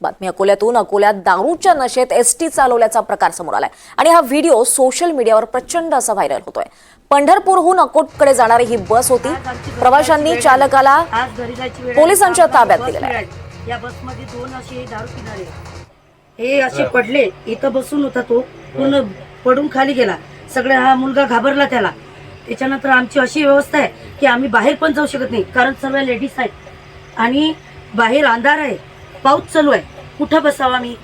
बातमी अकोल्यातून अकोल्यात दारूच्या नशेत एसटी चालवल्याचा प्रकार समोर आलाय. आणि हा व्हिडिओ सोशल मीडियावर प्रचंड असा व्हायरल होतोय. पंढरपूरहून अकोटकडे जाणारी ही बस होती. प्रवाशांनी चालकाला पोलिसांच्या ताब्यात बस आहे. या बसमध्ये दोन असे दारू पिणारे हे असे पडले. इथं बसून होता तो. पूर्ण पडून खाली गेला. सगळा हा मुलगा घाबरला त्याला. त्याच्यानंतर आमची अशी व्यवस्था आहे की आम्ही बाहेर पण जाऊ शकत नाही. कारण सर्व लेडीज आहेत. आणि बाहेर अंधार आहे. पाऊस चालू आहे. कुठं बसावं आम्ही?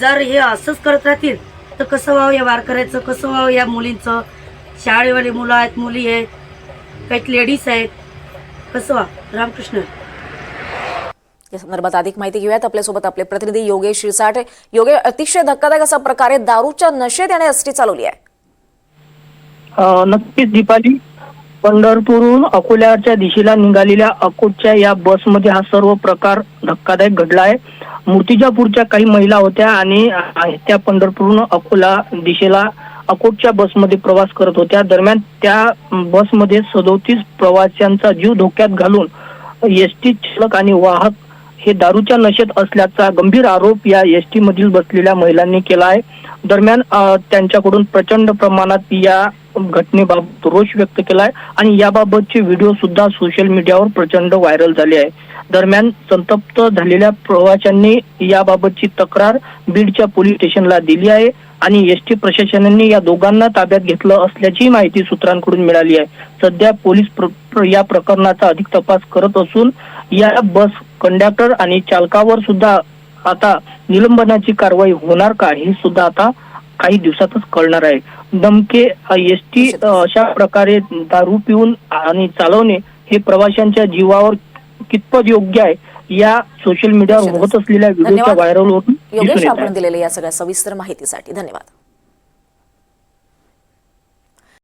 जर हे असंच करत राहतील तर कसं व्हावं या वारकऱ्याचं? कसं व्हावं या मुलींचं? शाळेवाले मुलं आहेत मुली आहेत काही लेडीज आहेत. कसं व्हा रामकृष्ण. या संदर्भात अधिक माहिती घेऊयात. आपल्यासोबत आपले प्रतिनिधी योगेश शिरसाट. योगेश अतिशय धक्कादायक असा प्रकारे दारूच्या नशेत याने एसटी चालवली आहे. नक्कीच दीपाली. पंढरपूरहून अकोल्याच्या दिशेला निघालेल्या अकोटच्या या बसमध्ये हा सर्व प्रकार धक्कादायक घडला आहे. मूर्तिजापूरच्या काही महिला होत्या आणि त्या पंढरपूरहून अकोला दिशेला अकोटच्या बसमध्ये प्रवास करत होत्या. दरम्यान त्या बसमध्ये सदोतीस प्रवाशांचा जीव धोक्यात घालून एस टी चालक आणि वाहक हे दारूच्या नशेत असल्याचा गंभीर आरोप या एस टी मधील बसलेल्या महिलांनी केला आहे. दरम्यान त्यांच्याकडून प्रचंड प्रमाणात या घटनेबाबत रोष व्यक्त केलाय आणि याबाबतचे व्हिडिओ सुद्धा सोशल मीडियावर प्रचंड व्हायरल झाले आहे. दरम्यान संतप्त झालेल्या प्रवाशांनी याबाबतची तक्रार बीडच्या पोलीस स्टेशनला दिली आहे आणि एस टी प्रशासनाने या दोघांना ताब्यात घेतलं असल्याची माहिती सूत्रांकडून मिळाली आहे. सध्या पोलीस प्र- प्र- या प्रकरणाचा अधिक तपास करत असून या बस कंडक्टर आणि चालकावर सुद्धा आता निलंबनाची कारवाई होणार का हे सुद्धा आता काही दिवसातच कळणार आहे दमके एस टी अशा प्रकारे दारू पिऊन आणि चालवणे हे प्रवाशांच्या जीवावर कितपत योग्य आहे या सोशल मीडियावर. होत असलेल्या व्हिडिओच्या. व्हायरल होऊन दिलेल्या या सगळ्या सविस्तर माहितीसाठी धन्यवाद